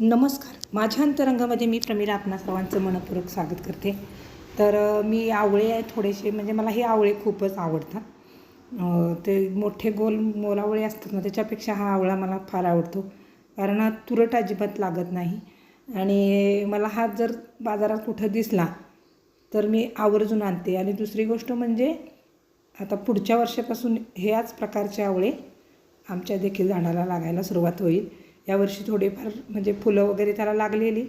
नमस्कार. माझ्या अंतरंगामध्ये मी प्रमिला आपणा सर्वांचं मनपूर्वक स्वागत करते. तर मी आवळे आहे थोडेसे म्हणजे मला हे आवळे खूपच आवडतात. ते मोठे गोल मोलावळे असतात ना त्याच्यापेक्षा हा आवळा मला फार आवडतो. कारण हा तुरट अजिबात लागत नाही. आणि मला हा जर बाजारात कुठं दिसला तर मी आवर्जून आणते. आणि दुसरी गोष्ट म्हणजे आता पुढच्या वर्षापासून ह्याच प्रकारचे आवळे आमच्या देखील झाडाला लागायला सुरुवात होईल. यावर्षी थोडेफार म्हणजे फुलं वगैरे त्याला लागलेली.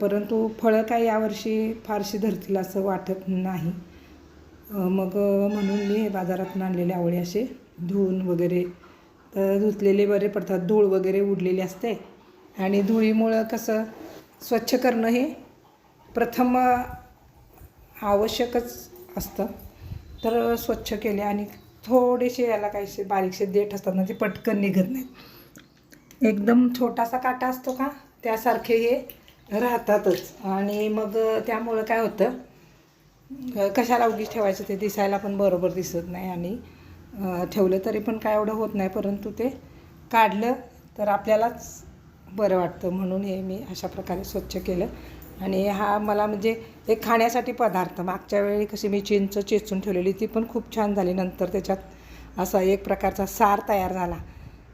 परंतु फळं काय यावर्षी फारशी धरतील असं वाटत नाही. मग म्हणून मी हे बाजारातून आणलेले आवळे असे धुवून वगैरे तर धुतलेले बरे पडतात. धूळ वगैरे उडलेली असते. आणि धुळीमुळं कसं स्वच्छ करणं हे प्रथम आवश्यकच असतं. तर स्वच्छ केले आणि थोडेसे याला काहीसे बारीकसे देठ असतात ना ते पटकन निघत नाहीत. एकदम छोटासा काटा असतो का? त्यासारखे हे राहतातच. आणि मग त्यामुळं काय होतं कशाला उगीच ठेवायचं ते दिसायला पण बरोबर दिसत नाही. आणि ठेवलं तरी पण काय एवढं होत नाही परंतु ते काढलं तर आपल्यालाच बरं वाटतं. म्हणून हे मी अशा प्रकारे स्वच्छ केलं. आणि हा मला म्हणजे एक खाण्यासाठी पदार्थ. मागच्या वेळी कशी मी चिंच चेचून ठेवलेली ती पण खूप छान झाली. नंतर त्याच्यात असा एक प्रकारचा सार तयार झाला.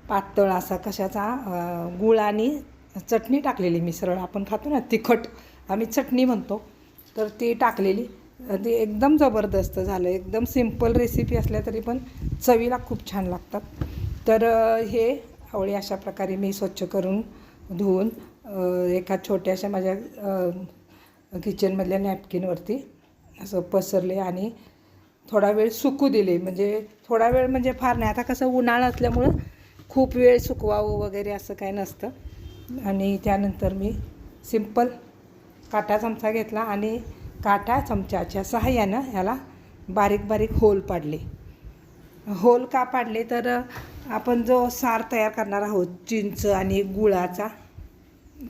पातळ असा कशाचा गुळ आणि चटणी टाकलेली मिसळ आपण खातो ना तिखट. आम्ही चटणी म्हणतो. तर ती टाकलेली. ती एकदम जबरदस्त झालं. एकदम सिंपल रेसिपी असल्या तरी पण चवीला खूप छान लागतात. तर हे आवळी अशा प्रकारे मी स्वच्छ करून धुवून एका छोट्याशा माझ्या किचनमधल्या नॅपकिनवरती असं पसरले आणि थोडा वेळ सुकू दिले. म्हणजे थोडा वेळ म्हणजे फार नाही. आता कसं उन्हाळा असल्यामुळं खूप वेळ सुकवावं वगैरे असं काय नसतं. आणि त्यानंतर मी सिंपल काटा चमचा घेतला आणि काटा चमच्याच्या सहाय्यानं ह्याला बारीक बारीक होल पाडले. होल का पाडले तर आपण जो सार तयार करणार आहोत चिंच आणि गुळाचा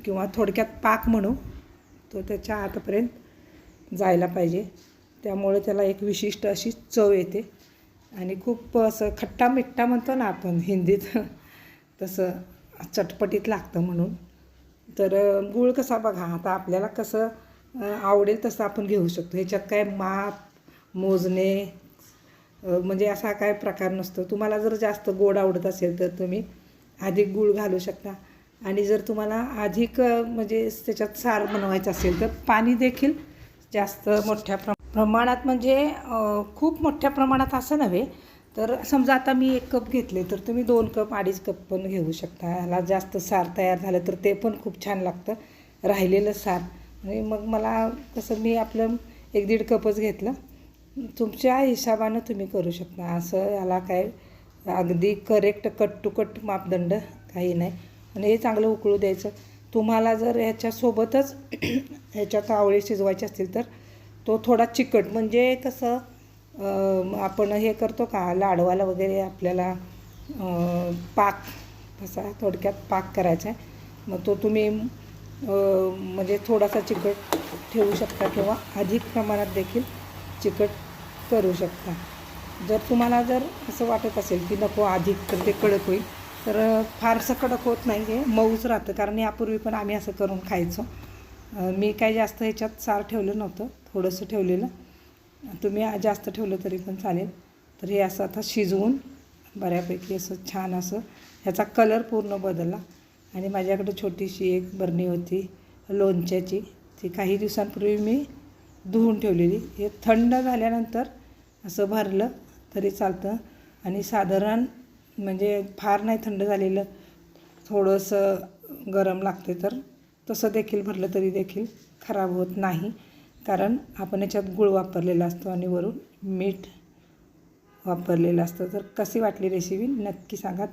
किंवा थोडक्यात पाक म्हणू तो त्याच्या आतापर्यंत जायला पाहिजे. त्यामुळे त्याला एक विशिष्ट अशी चव येते. आणि खूप असं खट्टा मिठ्ठा म्हणतो ना आपण हिंदीत तसं चटपटीत लागतं म्हणून. तर गूळ कसा बघा आता आपल्याला कसं आवडेल तसं आपण घेऊ शकतो. ह्याच्यात काय माप मोजणे म्हणजे असा काय प्रकार नसतो. तुम्हाला जर जास्त गोड आवडत असेल तर तुम्ही अधिक गूळ घालू शकता. आणि जर तुम्हाला अधिक म्हणजे त्याच्यात सार बनवायचं असेल तर पाणी देखील जास्त मोठ्या प्रमाणात प्रमाणात म्हणजे खूप मोठ्या प्रमाणात असं नव्हे तर समजा आता मी एक कप घेतले तर तुम्ही दोन कप अडीच कप पण घेऊ शकता. ह्याला जास्त सार तयार झालं तर ते पण खूप छान लागतं. राहिलेलं सार. आणि मग मला कसं मी आपलं एक दीड कपच घेतलं. तुमच्या हिशोबानं तुम्ही करू शकता. असं याला काय अगदी करेक्ट कट टू कट मापदंड काही नाही. आणि हे चांगलं उकळू द्यायचं. तुम्हाला जर ह्याच्यासोबतच ह्याच्यात आवळे शिजवायचे असतील तर तो थोडा चिकट. म्हणजे कसं आपण हे करतो का लाडवाला वगैरे आपल्याला पाक तसा थोडक्यात पाक करायचा आहे. मग तो तुम्ही म्हणजे थोडासा चिकट ठेवू शकता किंवा अधिक प्रमाणात देखील चिकट करू शकता. जर तुम्हाला जर असं वाटत असेल की नको अधिक तर ते कडक होईल. तर फारसं कडक होत नाही हे मऊच राहतं. कारण यापूर्वी पण आम्ही असं करून खायचो. मी काय जास्त ह्याच्यात सार ठेवलं नव्हतं. थोडंसं ठेवलेलं. तुम्ही जास्त ठेवलं तरी पण चालेल. तर हे असं आता शिजवून बऱ्यापैकी असं छान असं ह्याचा कलर पूर्ण बदलला. आणि माझ्याकडे छोटीशी एक बरणी होती लोणच्याची. ती काही दिवसांपूर्वी मी धुवून ठेवलेली. हे थंड झाल्यानंतर असं भरलं तरी चालतं. आणि साधारण म्हणजे फार नाही थंड झालेलं थोडंसं गरम लागते तर तसं देखील भरलं तरी देखील खराब होत नाही. कारण आपण याच्यात गुळ वापरलेला असतो आणि वरून मीठ वापरलेलं असतं. तर कशी वाटली रेसिपी नक्की सांगा.